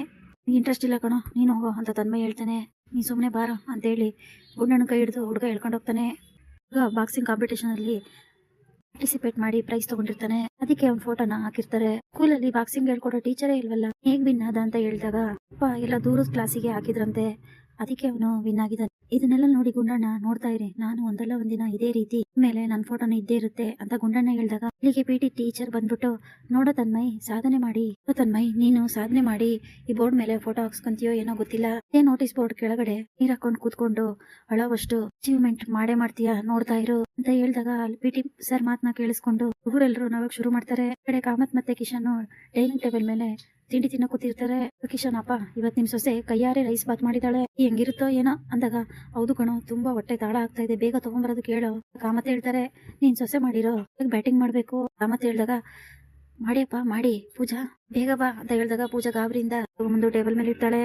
ಇಂಟ್ರೆಸ್ಟ್ ಇಲ್ಲ ಕಣೋ, ನೀನು ಹೋಗೋ ಅಂತ ತನ್ಮಯ್ ಹೇಳ್ತಾನೆ. ನೀ ಸುಮ್ಮನೆ ಬಾರೋ ಅಂತ ಹೇಳಿ ಗುಂಡನ ಕೈ ಹಿಡಿದು ಹುಡುಗ ಹೇಳ್ಕೊಂಡು ಹೋಗ್ತಾನೆ. ಬಾಕ್ಸಿಂಗ್ ಕಾಂಪಿಟೇಷನ್ ಅಲ್ಲಿ ಪಾರ್ಟಿಸಿಪೇಟ್ ಮಾಡಿ ಪ್ರೈಸ್ ತಗೊಂಡಿರ್ತಾನೆ. ಅದಕ್ಕೆ ಅವ್ನ ಫೋಟೋನ ಹಾಕಿರ್ತಾರೆ. ಸ್ಕೂಲಲ್ಲಿ ಬಾಕ್ಸಿಂಗ್ ಹೇಳ್ಕೊಡೋ ಟೀಚರೇ ಇಲ್ವಲ್ಲ, ಹೇಗ್ ವಿನ್ ಆದ ಅಂತ ಹೇಳಿದಾಗ ಎಲ್ಲ ದೂರದ ಕ್ಲಾಸಿಗೆ ಹಾಕಿದ್ರಂತೆ. ಅದಕ್ಕೆ ಅವನು ವಿನ್ ಆಗಿದ್ದಾನೆ ಇದನ್ನೆಲ್ಲ ನೋಡಿ ಗುಂಡಣ್ಣ ನೋಡ್ತಾ ಇರಿ. ನಾನು ಒಂದಲ್ಲ ಒಂದಿನ ಇದೇ ರೀತಿ ಮೇಲೆ ನನ್ನ ಫೋಟೋನ ಇದ್ದೇ ಇರುತ್ತೆ ಅಂತ ಗುಂಡಣ್ಣ ಹೇಳಿದಾಗ, ಇಲ್ಲಿಗೆ ಪಿ ಟಿ ಟೀಚರ್ ಬಂದ್ಬಿಟ್ಟು, ನೋಡ ತನ್ಮಯ್, ಸಾಧನೆ ಮಾಡಿ. "ಓ ತನ್ಮಯ್, ನೀನು ಸಾಧನೆ ಮಾಡಿ. ಈ ಬೋರ್ಡ್ ಮೇಲೆ ಫೋಟೋ ಹಾಕ್ಸ್ಕೊಂತೀಯೋ ಏನೋ ಗೊತ್ತಿಲ್ಲ. ಏ ನೋಟಿಸ್ ಬೋರ್ಡ್ ಕೆಳಗಡೆ ನೀರ್ ಹಾಕೊಂಡು ಕೂತ್ಕೊಂಡು ಅಳವಷ್ಟು ಅಚೀವ್ಮೆಂಟ್ ಮಾಡೇ ಮಾಡ್ತೀಯಾ ನೋಡ್ತಾ ಇರು ಅಂತ ಹೇಳಿದಾಗ, ಅಲ್ಲಿ ಪಿ ಟಿ ಸರ್ ಮಾತನ್ನ ಕೇಳಿಸ್ಕೊಂಡು ಹುಡುಗರೆಲ್ಲರೂ ನಾವಾಗ ಶುರು ಮಾಡ್ತಾರೆ. ಕಡೆ ಕಾಮತ್ ಮತ್ತೆ ಕಿಶನ್ ಡೈನಿಂಗ್ ಟೇಬಲ್ ಮೇಲೆ ತಿಂಡಿ ತಿನ್ನ ಕೂತಿರ್ತಾರೆ. ಕಿಶನ್ ಅಪ್ಪ, ಇವತ್ ನಿಮ್ ಸೊಸೆ ಕೈಯಾರೆ ರೈಸ್ ಬಾತ್ ಮಾಡಿದಾಳೆ ಹೆಂಗಿರುತ್ತೋ ಏನೋ ಅಂದಾಗ, ಹೌದು ಕಣೋ, ತುಂಬಾ ಹೊಟ್ಟೆ ತಾಳ ಆಗ್ತಾ ಇದೆ. ಬೇಗ ತಗೊಂಬರೋದು ಕೇಳೋ. ಕಾಮತ್ ಹೇಳ್ತಾರೆ, ನೀನ್ ಸೊಸೆ ಮಾಡಿರೋ ಬ್ಯಾಟಿಂಗ್ ಮಾಡ್ಬೇಕು. ಕಾಮತ್ ಹೇಳ್ದಾಗ ಮಾಡಿಯಪ್ಪ ಮಾಡಿ. ಪೂಜಾ, ಬೇಗ ಬಾ ಅಂತ ಹೇಳ್ದಾಗ ಪೂಜಾ ಗಾಬರಿಯಿಂದ ಮುಂದೆ ಟೇಬಲ್ ಮೇಲೆ ಇರ್ತಾಳೆ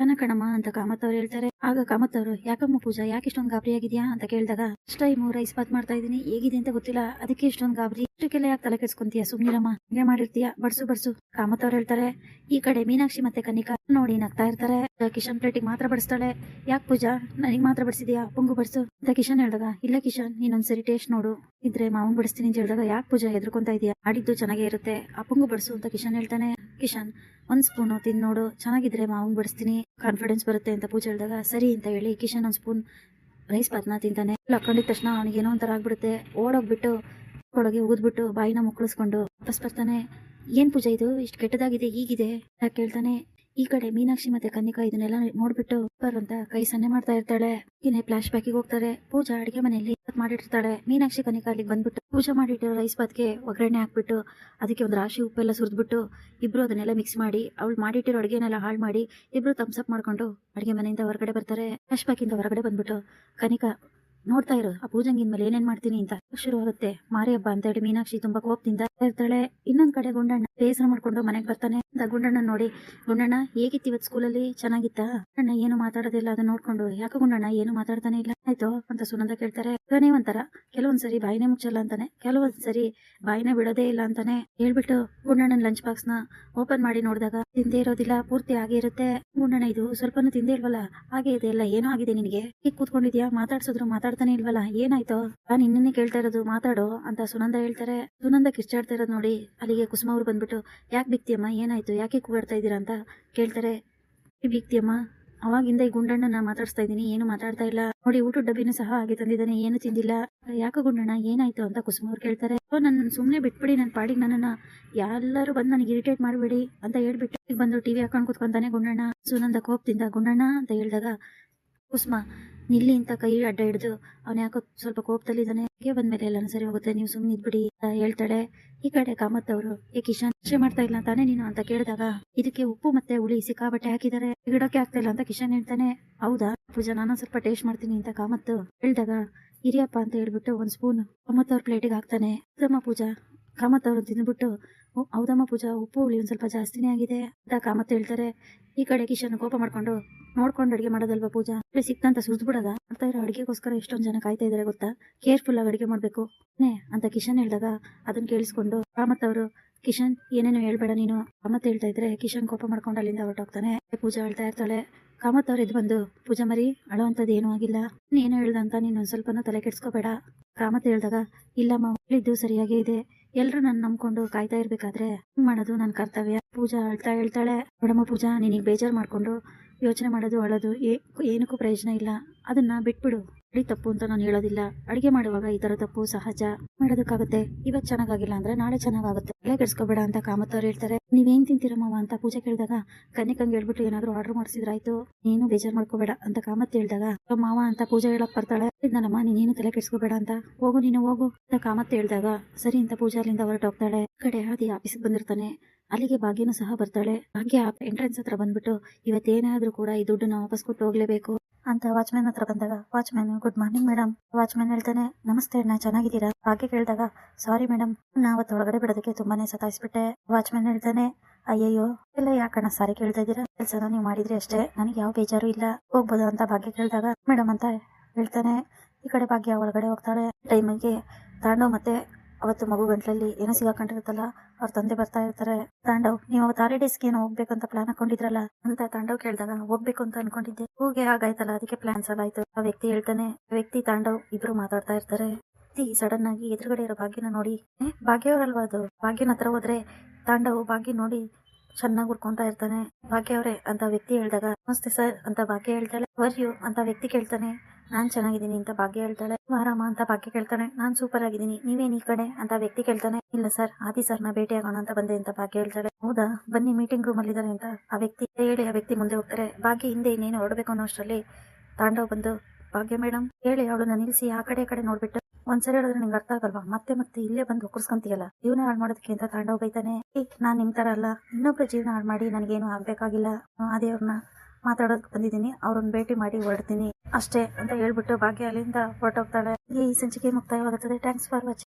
ಕಣ ಕಣಮ್ಮ ಅಂತ ಕಾಮತ್ ಅವ್ರು ಹೇಳ್ತಾರೆ. ಆಗ ಕಾಮತ್ ಯಾಕಮ್ಮ ಪೂಜಾ, ಯಾಕೆ ಇಷ್ಟೊಂದು ಗಾಬರಿ ಆಗಿದ್ಯಾ ಅಂತ ಕೇಳಿದಾಗ ಇಷ್ಟ ಟೈಮು ರೈಸ್ ಬಾತ್ ಮಾಡ್ತಾ ಇದೀನಿ ಹೇಗಿದೆ ಅಂತ ಗೊತ್ತಿಲ್ಲ. ಅದಕ್ಕೆ ಇಷ್ಟೊಂದು ಗಾಬರಿ. ಇಷ್ಟಕ್ಕೆಲ್ಲ ಯಾಕೆ ತಲೆ ಕೆಡ್ಸ್ಕೊಂತೀಯ ಸುಮ್ನಿರಮ್ಮ? ಹಂಗೆ ಮಾಡಿರ್ತೀಯ? Buds buds. ಕಾಮತ್ ಅವ್ರು ಹೇಳ್ತಾರೆ, ಈ ಕಡೆ ಮೀನಾಕ್ಷಿ ಮತ್ತೆ ಕನಿಕಾ ನೋಡಿ ನಗ್ತಾ ಇರ್ತಾರೆ. ಕಿಶನ್ ಪ್ಲೇಟಿಗೆ ಮಾತ್ರ ಬಡಿಸ್ತಾಳೆ. ಯಾಕೆ ಪೂಜಾ, ನನಗೆ ಮಾತ್ರ ಬಡಿಸಿದ್ಯಾ? ಪುಂಗು ಬಡಿಸು. ಅಂತ ಕಿಶನ್ ಹೇಳ್ದಾಗ, ಇಲ್ಲ ಕಿಶನ್ ನೀನೊಂದ್ಸರಿ ಟೇಸ್ಟ್ ನೋಡು. ಇದ್ರೆ ಮಾವನ್ ಬಡಿಸ್ತೀನಿ ಅಂತ ಹೇಳಿದಾಗ, ಯಾಕೆ ಪೂಜಾ ಹೆದರ್ಕೊಂತ ಇದೆಯಾ? ಆಡಿದ್ದು ಚೆನ್ನಾಗೇ ಇರುತ್ತೆ. ಆ ಪುಂಗು ಬಡಿಸು ಅಂತ ಕಿಶನ್ ಹೇಳ್ತಾನೆ. ಕಿಶನ್ ಒಂದ್ ಸ್ಪೂನ್ ತಿಂದು ನೋಡು, ಚೆನ್ನಾಗಿದ್ರೆ ಮಾವನ್ ಬಡಿಸ್ತೀನಿ ಕಾನ್ಫಿಡೆನ್ಸ್ ಬರುತ್ತೆ ಅಂತ ಪೂಜೆ ಹೇಳಿದಾಗ, ಸರಿ ಅಂತ ಹೇಳಿ ಕಿಶನ್ ಒಂದ್ ಸ್ಪೂನ್ ರೈಸ್ ಪಾತ್ನ ತಿಂತಾನೆ. ಹಾಕೊಂಡಿದ ತಕ್ಷಣ ಅವನಿಗೆ ಏನೋ ಒಂಥರ ಆಗ್ಬಿಡುತ್ತೆ. ಓಡೋಗ್ಬಿಟ್ಟು ಒಳಗೆ ಉಗಿದ್ಬಿಟ್ಟು ಬಾಯಿನ ಮುಕ್ಕಳಿಸ್ಕೊಂಡು ವಾಪಸ್ ಬರ್ತಾನೆ. ಏನ್ ಪೂಜೆ ಇದು? ಇಷ್ಟು ಕೆಟ್ಟದಾಗಿದೆ ಈಗಿದೆ ಕೇಳ್ತಾನೆ? ಈ ಕಡೆ ಮೀನಾಕ್ಷಿ ಮತ್ತೆ ಕನ್ನಿಕಾ ಇದನ್ನೆಲ್ಲ ನೋಡ್ಬಿಟ್ಟು ಬರ್ ಅಂತ ಕೈ ಸನ್ನೆ ಮಾಡ್ತಾ ಇರ್ತಾಳೆ. ಇನ್ನೇ ಫ್ಲಾಶ್ ಬ್ಯಾಕ್ ಹೋಗ್ತಾರೆ. ಪೂಜಾ ಅಡಿಗೆ ಮನೆಯಲ್ಲಿ ಮಾಡಿರ್ತಾಳೆ ಮೀನಾಕ್ಷಿ ಕನಿಕಾ ಅಲ್ಲಿಗೆ ಬಂದ್ಬಿಟ್ಟು ಪೂಜೆ ಮಾಡಿಟ್ಟಿರೋ ರೈಸ್ ಬಾತ್ಗೆ ಒಗ್ಗರಣೆ ಹಾಕ್ಬಿಟ್ಟು ಅದಕ್ಕೆ ಒಂದು ರಾಶಿ ಉಪ್ಪೆಲ್ಲ ಸುರಿದ್ಬಿಟ್ಟು ಇಬ್ರು ಅದನ್ನೆಲ್ಲ ಮಿಕ್ಸ್ ಮಾಡಿ, ಅವಳು ಮಾಡಿಟ್ಟಿರೋ ಅಡುಗೆನೆಲ್ಲ ಹಾಳು ಮಾಡಿ ಇಬ್ರು ತಮ್ಸಪ್ ಮಾಡ್ಕೊಂಡು ಅಡುಗೆ ಮನೆಯಿಂದ ಹೊರಗಡೆ ಬರ್ತಾರೆ. ಫ್ಲಾಶ್ ಬ್ಯಾಕಿಂದ ಹೊರಗಡೆ ಬಂದ್ಬಿಟ್ಟು ಕನಿಕಾ ನೋಡ್ತಾ ಇರೋ, ಆ ಪೂಜಂಗಿನ ಮೇಲೆ ಏನೇನ್ ಮಾಡ್ತೀನಿ ಅಂತ. ಶುರು ಆಗುತ್ತೆ ಮಾರಿ ಹಬ್ಬ ಅಂತ ಹೇಳಿ ಮೀನಾಕ್ಷಿ ತುಂಬಾ ಕೋಪದಿಂದ ಇರ್ತಾಳೆ ಇನ್ನೊಂದ್ ಕಡೆ ಗುಂಡಣ್ಣ ಬೇಸರ ಮಾಡ್ಕೊಂಡು ಮನೆಗೆ ಬರ್ತಾನೆ. ಗುಂಡಣ್ಣ ನೋಡಿ, ಗುಂಡಣ್ಣ ಹೇಗಿತ್ತು ಇವತ್ತು ಸ್ಕೂಲಲ್ಲಿ ಚೆನ್ನಾಗಿತ್ತ? ಅಣ್ಣ ಏನು ಮಾತಾಡೋದಿಲ್ಲ, ಅದನ್ನ ನೋಡ್ಕೊಂಡು, ಯಾಕೆ ಗುಂಡಣ್ಣ, ಏನು ಮಾತಾಡ್ತಾನೆ ಇಲ್ಲ? ಆಯ್ತು, ಅಂತ ಸುನಂದ ಕೇಳ್ತಾರೆ. ಇವನೇ ಒಂಥರ ಕೆಲವೊಂದ್ಸರಿ ಬಾಯಿನೇ ಮುಚ್ಚಲ್ಲ ಅಂತಾನೆ ಕೆಲವೊಂದ್ಸರಿ ಬಾಯಿನೇ ಬಿಡೋದೇ ಇಲ್ಲ ಅಂತಾನೆ. ಹೇಳ್ಬಿಟ್ಟು ಗುಂಡಣ್ಣನ ಲಂಚ್ ಬಾಕ್ಸ್ನ ಓಪನ್ ಮಾಡಿ ನೋಡಿದಾಗ, ತಿಂದೇ ಇರೋದಿಲ್ಲ, ಪೂರ್ತಿ ಆಗಿ ಇರುತ್ತೆ. ಗುಂಡಣ್ಣ, ಇದು ಸ್ವಲ್ಪನೂ ತಿಂದೇ ಇಲ್ವಲ್ಲ? ಹಾಗೆ ಇದೆ ಎಲ್ಲ ಏನೋ ಆಗಿದೆ ನಿನಗೆ? ಈಗ ಕೂತ್ಕೊಂಡಿದ್ಯಾ? ಮಾತಾಡ್ಸಿದ್ರು ಮಾತಾಡ್ತಾನೆ ಇಲ್ವಲ್ಲ? ಏನಾಯ್ತು? ನಾನು ಇನ್ನೇ ಕೇಳ್ತಾ ಇರೋದು, ಮಾತಾಡು, ಅಂತ ಸುನಂದ ಹೇಳ್ತಾರೆ. ಸುನಂದ ಕಿರ್ಚಾಡ್ತಾ ಇರೋದು ನೋಡಿ ಅಲ್ಲಿಗೆ ಕುಸುಮ ಅವ್ರು ಬಂದ್ಬಿಟ್ಟು, ಯಾಕೆ ಬಿಕ್ತಿಯಮ್ಮ ಏನಾಯ್ತು? ಯಾಕೆ ಕೂಗಾಡ್ತಾ ಇದ್ದೀರಾ ಅಂತ ಕೇಳ್ತಾರೆ. ಬಿಕ್ತಿಯಮ್ಮ ಅವಾಗಿಂದ ಈ ಗುಂಡಣ್ಣನ ಮಾತಾಡ್ತಾ ಇದ್ದೀನಿ, ಏನು ಮಾತಾಡ್ತಾ ಇಲ್ಲ. ನೋಡಿ ಊಟದ ಡಬ್ಬಿನ ಸಹ ಹಾಗೆ ತಂದಿದ್ದಾನೆ, ಏನು ತಿಂದಿಲ್ಲ. ಯಾಕೆ ಗುಂಡಣ್ಣ, ಏನಾಯ್ತು ಅಂತ ಕುಸುಮ ಅವ್ರು ಕೇಳ್ತಾರೆ. ನನ್ನ ಸುಮ್ಮನೆ ಬಿಟ್ಬಿಡಿ ನನ್ನ ಪಾಡಿಗೆ ನನ್ನನ್ನ. ಎಲ್ಲರೂ ಬಂದು ನನಗೆ ಇರಿಟೇಟ್ ಮಾಡಬೇಡಿ ಅಂತ ಹೇಳ್ಬಿಟ್ಟು ಬಂದು ಟಿವಿ ಹಾಕೊಂಡು ಕುತ್ಕೊಂತಾನೆ ಗುಂಡಣ್ಣ. ಸುನಂದ ಕೋಪದಿಂದ, ಗುಂಡಣ್ಣ ಅಂತ ಹೇಳಿದಾಗ ಕುಸುಮ, ನಿಲ್ಲಿ ಅಂತ ಕೈ ಅಡ್ಡ ಹಿಡಿದು, ಅವನ ಯಾಕೋ ಸ್ವಲ್ಪ ಕೋಪದಲ್ಲಿದ್ದಾನೆ ಹೇಗೆ ಬಂದ್ಮೇಲೆ ಎಲ್ಲಾನು ಸರಿ ಹೋಗುತ್ತೆ. ನೀವು ಸುಮ್ಮನೆ ಇದ್ಬಿಡಿ ಅಂತ ಹೇಳ್ತಾಳೆ. ಈ ಕಡೆ ಕಾಮತ್ ಅವರು ಏ ಕಿಶನ್ ರಕ್ಷೆ ಮಾಡ್ತಾ ಇಲ್ಲ ತಾನೇ ನೀನು ಅಂತ ಕೇಳಿದಾಗ, ಇದಕ್ಕೆ ಉಪ್ಪು ಮತ್ತೆ ಹುಳಿ, ಸಿಕ್ಕಾಬಟ್ಟೆ ಹಾಕಿದರೆ ಗಿಡಕ್ಕೆ ಆಗ್ತಾ ಇಲ್ಲ ಅಂತ ಕಿಶನ್ ಹೇಳ್ತಾನೆ. ಹೌದಾ? ಪೂಜಾ, ನಾನು ಸ್ವಲ್ಪ ಟೇಸ್ಟ್ ಮಾಡ್ತೀನಿ ಅಂತ ಕಾಮತ್ ಹೇಳಿದಾಗ ಹಿರಿಯಪ್ಪ ಅಂತ ಹೇಳ್ಬಿಟ್ಟು ಒಂದ್ ಸ್ಪೂನ್ ಕಾಮತ್ ಅವ್ರ ಪ್ಲೇಟಿಗೆ ಹಾಕ್ತಾನೆ. ಉತ್ತಮ ಪೂಜಾ, ಕಾಮತ್ ಅವರು ತಿಂದ್ಬಿಟ್ಟು "ಓ, ಹೌದಮ್ಮ ಪೂಜಾ ಉಪ್ಪು ಹುಳಿ ಒಂದು ಸ್ವಲ್ಪ ಜಾಸ್ತಿನೇ ಆಗಿದೆ. ಅಂತ ಕಾಮತ್ ಹೇಳ್ತಾರೆ ಈ ಕಡೆ ಕಿಶನ್ ಕೋಪ ಮಾಡ್ಕೊಂಡು ನೋಡ್ಕೊಂಡು ಅಡಿಗೆ ಮಾಡೋದಲ್ವಾ ಪೂಜಾ? ಸಿಕ್ತಂತ ಸುರಿದ್ಬಿಡದ ಮಾಡ್ತಾ ಇರೋ ಅಡಿಗೆಗೋಸ್ಕರ ಎಷ್ಟೊಂದು ಜನ ಕಾಯ್ತಾ ಇದಾರೆ ಗೊತ್ತಾ? ಕೇರ್ಫುಲ್ ಆಗಿ ಅಡಿಗೆ ಮಾಡ್ಬೇಕು. ನೇ ಅಂತ ಕಿಶನ್ ಹೇಳಿದಾಗ ಅದನ್ನ ಕೇಳಿಸ್ಕೊಂಡು ಕಾಮತ್ ಅವರು ಕಿಶನ್ ಏನೇನು ಹೇಳ್ಬೇಡ ನೀನು. ಕಾಮತ್ ಹೇಳ್ತಾ ಇದ್ರೆ ಕಿಶನ್ ಕೋಪ ಮಾಡ್ಕೊಂಡು ಅಲ್ಲಿಂದ ಹೊರಟೋಗ್ತಾನೆ. ಪೂಜಾ ಹೇಳ್ತಾ ಇರ್ತಾಳೆ. ಕಾಮತ್ ಅವ್ರ ಇದು ಬಂದು ಪೂಜಾ ಮರಿ ಅಳುವಂತದ್ದು ಏನೂ ಆಗಿಲ್ಲ. ನೀನು ಹೇಳ್ದಂತ ನೀನು ಒಂದ್ ಸ್ವಲ್ಪನೂ ತಲೆ ಕೆಡ್ಸ್ಕೋಬೇಡ. ಕಾಮತ್ ಹೇಳ್ದಾಗ ಇಲ್ಲಮ್ಮ ಹೇಳಿದ್ದು ಸರಿಯಾಗೇ ಇದೆ. ಎಲ್ರು ನನ್ನ ನಂಬ್ಕೊಂಡು ಕಾಯ್ತಾ ಇರ್ಬೇಕಾದ್ರೆ ಮಾಡೋದು ನನ್ನ ಕರ್ತವ್ಯ. ಪೂಜಾ ಅಳ್ತಾ ಹೇಳ್ತಾಳೆ, ನೋಡಮ್ಮ ಪೂಜಾ, ನಿನಗೆ ಬೇಜಾರು ಮಾಡ್ಕೊಂಡು ಯೋಚನೆ ಮಾಡೋದು ಅಳೋದು ಏನಕ್ಕೂ ಪ್ರಯೋಜನ ಇಲ್ಲ. ಅದನ್ನ ಬಿಟ್ಬಿಡು. ಅಡಿ ತಪ್ಪು ಅಂತ ನಾನು ಹೇಳೋದಿಲ್ಲ. ಅಡಿಗೆ ಮಾಡುವಾಗ ಈ ತರ ತಪ್ಪು ಸಹಜ ಮಾಡೋದಕ್ಕಾಗುತ್ತೆ. ಇವತ್ತು ಚೆನ್ನಾಗಾಗಿಲ್ಲ ಅಂದ್ರೆ ನಾಳೆ ಚೆನ್ನಾಗಾಗುತ್ತೆ. ತಲೆ ಕೆಡ್ಸ್ಕೋಬೇಡ ಅಂತ ಕಾಮತ್ತವ್ರು ಹೇಳ್ತಾರೆ. ನೀವೇನ್ ಮಾವ ಅಂತ ಪೂಜೆ ಕೇಳಿದಾಗ ಕನ್ನಿಕಂಗ್ ಹೇಳ್ಬಿಟ್ಟು ಏನಾದ್ರು ಆರ್ಡರ್ ಮಾಡಿಸಿದ್ರಾಯ್ತು ನೀನು ಬೇಜಾರ್ ಮಾಡ್ಕೋಬೇಡ ಅಂತ ಕಾಮತ್ ಹೇಳ್ದಾಗ, "ಅಪ್ಪ, ಮಾವ ಅಂತ ಪೂಜೆ ಹೇಳಕ್ ಬರ್ತಾಳೆ. ನನ್ನಮ್ಮ ನೀನೇನು ತಲೆ ಕೆಡ್ಸ್ಕೋಬೇಡ ಅಂತ. ಹೋಗು, ನೀನು ಹೋಗು. ಅಂತ ಕಾಮತ್ ಹೇಳ್ದಾಗ, ಸರಿ ಅಂತ ಪೂಜಾ ಅಲ್ಲಿಂದ ಹೊರಟೋಗ್ತಾಳೆ ಕಡೆ ಆದಿ ಆಫೀಸ್ ಬಂದಿರ್ತಾನೆ. ಅಲ್ಲಿಗೆ ಭಾಗ್ಯನೂ ಸಹ ಬರ್ತಾಳೆ. ಭಾಗ್ಯ ಎಂಟ್ರೆನ್ಸ್ ಹತ್ರ ಬಂದ್ಬಿಟ್ಟು ಇವತ್ತೇನಾದ್ರೂ ಕೂಡ ಈ ದುಡ್ಡನ್ನ ವಾಪಸ್ ಕೊಟ್ಟು ಹೋಗ್ಲೇಬೇಕು. ಅಂತ ವಾಚ್ಮ್ಯಾನ್ ಹತ್ರ ಬಂದಾಗ, watchman, good morning madam watchman ಹೇಳ್ತಾನೆ, ನಮಸ್ತೆ ಅಣ್ಣ, ಚೆನ್ನಾಗಿದ್ದೀರಾ? ಭಾಗ್ಯ ಕೇಳಿದಾಗ, ಸಾರಿ ಮೇಡಮ್ ನಾವತ್ತು ಒಳಗಡೆ ಬಿಡೋದಕ್ಕೆ ತುಂಬಾನೇ ಸತಾಯಿಸ್ಬಿಟ್ಟೆ. ವಾಚ್ಮ್ಯಾನ್ ಹೇಳ್ತಾನೆ, ಅಯ್ಯಯ್ಯೋ, ಎಲ್ಲ ಯಾಕಣ್ಣ ಸಾರಿ ಕೇಳ್ತಾ ಇದ್ದೀರಾ? ಕೆಲಸನ ನೀವು ಮಾಡಿದ್ರಿ ಅಷ್ಟೇ, ನನಗೆ ಯಾವ ಬೇಜಾರು ಇಲ್ಲ, ಹೋಗ್ಬೋದು ಅಂತ ಭಾಗ್ಯ ಕೇಳಿದಾಗ ಮೇಡಮ್ ಅಂತ ಹೇಳ್ತಾನೆ, ಈ ಕಡೆ ಭಾಗ್ಯ ಒಳಗಡೆ ಹೋಗ್ತಾಳೆ, ಟೈಮಿಗೆ ತಾಂಡೋ ಮತ್ತೆ ಅವತ್ತು ಮಗು ಗಂಟ್ಲಲ್ಲಿ ಏನೋ ಸಿಗಾಕೊಂಡಿರುತ್ತಲ್ಲ, ಅವ್ರ ತಂದೆ ಬರ್ತಾ ಇರ್ತಾರೆ. ತಾಂಡವ್, ನೀವು ಅವತ್ತು ಹಾಲಿಡೇಸ್ಗೆ ಏನೋ ಹೋಗ್ಬೇಕಂತ ಪ್ಲಾನ್ ಹಾಕೊಂಡಿದ್ರಲ್ಲ, ಅಂತ ತಾಂಡವ್ ಕೇಳಿದಾಗ ಹೋಗ್ಬೇಕು ಅಂತ ಅನ್ಕೊಂಡಿದ್ದೆ. ಹೋಗಿ ಹಾಗಾಯ್ತಲ್ಲ, ಅದಕ್ಕೆ ಪ್ಲಾನ್ಸ್ ಎಲ್ಲ ಆಯ್ತು. ಆ ವ್ಯಕ್ತಿ ಹೇಳ್ತಾನೆ, ವ್ಯಕ್ತಿ, ತಾಂಡವ್ ಇಬ್ರು ಮಾತಾಡ್ತಾ ಇರ್ತಾರೆ. ವ್ಯಕ್ತಿ ಸಡನ್ ಆಗಿ ಎದುರುಗಡೆ ಇರೋ ಭಾಗ್ಯನ ನೋಡಿ ಭಾಗ್ಯವರಲ್ವಾ ಅದು? ಭಾಗ್ಯನ ಹತ್ರ ಹೋದ್ರೆ ತಾಂಡವ್ ಭಾಗ್ಯ ನೋಡಿ ಚೆನ್ನಾಗಿ ಉರ್ಕೊಂತಾ ಇರ್ತಾನೆ. ಭಾಗ್ಯ ಅವರೇ, ಅಂತ ವ್ಯಕ್ತಿ ಹೇಳಿದಾಗ, ನಮಸ್ತೆ ಸರ್, ಅಂತ ಭಾಗ್ಯ ಹೇಳ್ತಾಳೆ. ವರ್ಯು ಅಂತ ವ್ಯಕ್ತಿ ಕೇಳ್ತಾನೆ. ನಾನ್ ಚೆನ್ನಾಗಿದ್ದೀನಿ ಅಂತ ಭಾಗ್ಯ ಹೇಳ್ತಾಳೆ. "ನೀವು ಆರಾಮ ಅಂತ ಭಾಗ್ಯ ಕೇಳ್ತಾನೆ. ನಾನ್ ಸೂಪರ್ ಆಗಿದ್ದೀನಿ. ನೀವೇನ್ ಈ ಕಡೆ? ಅಂತ ವ್ಯಕ್ತಿ ಕೇಳ್ತಾನೆ. ಇಲ್ಲ ಸರ್ ಆದಿ ಸರ್ನ ಭೇಟಿ ಆಗೋಣ ಅಂತ ಬಂದೆ ಅಂತ ಭಾಗ್ಯ ಹೇಳ್ತಾಳೆ. ಹೌದಾ? ಬನ್ನಿ ಮೀಟಿಂಗ್ ರೂಮ್ ಅಲ್ಲಿ ಇದ್ದಾರೆ ಅಂತ ಆ ವ್ಯಕ್ತಿ ಹೇಳಿ ಆ ವ್ಯಕ್ತಿ ಮುಂದೆ ಹೋಗ್ತಾರೆ. ಭಾಗ್ಯ ಹಿಂದೆ ಇನ್ನೇನು ಹೊರಡ್ಬೇಕು ಅನ್ನೋ ಅಷ್ಟರಲ್ಲಿ ತಾಂಡವ್ ಬಂದು, ಭಾಗ್ಯ ಮೇಡಮ್ ಹೇಳಿ ಅವಳು ನಿಲ್ಲಿಸಿ ಆ ಕಡೆ ಕಡೆ ನೋಡ್ಬಿಟ್ಟು. ಒಂದ್ಸರಿ ಹೇಳಿದ್ರೆ ನಿಂಗೆ ಅರ್ಥ ಆಗಲ್ವಾ? ಮತ್ತೆ ಮತ್ತೆ ಇಲ್ಲೇ ಬಂದು ಒಕ್ಕರ್ಸ್ಕೊಂತೀಯಲ್ಲ? ಜೀವನ ಹಾಳು ಮಾಡೋದಕ್ಕೆ ಅಂತ ತಾಂಡವ್ ಬೈತಾನೆ. ನಾನ್ ನಿಮ್ ತರ ಅಲ್ಲ. ಇನ್ನೊಬ್ರ ಜೀವನ ಹಾಳು ಮಾಡಿ ನನಗೇನು ಆಗ್ಬೇಕಾಗಿಲ್ಲ? ಅದೇ ಅವ್ರನ್ನ ಮಾತಾಡೋದಕ್ಕೆ ಬಂದಿದ್ದೀನಿ. ಅವ್ರನ್ನ ಭೇಟಿ ಮಾಡಿ ಹೊರಡ್ತೀನಿ. ಅಷ್ಟೇ ಅಂತ ಹೇಳ್ಬಿಟ್ಟು ಭಾಗ್ಯ ಅಲ್ಲಿಂದ ಹೊರಟೋಗ್ತಾಳೆ. ಈ ಸಂಚಿಕೆ ಮುಕ್ತಾಯವಾಗುತ್ತದೆ. Thanks for watching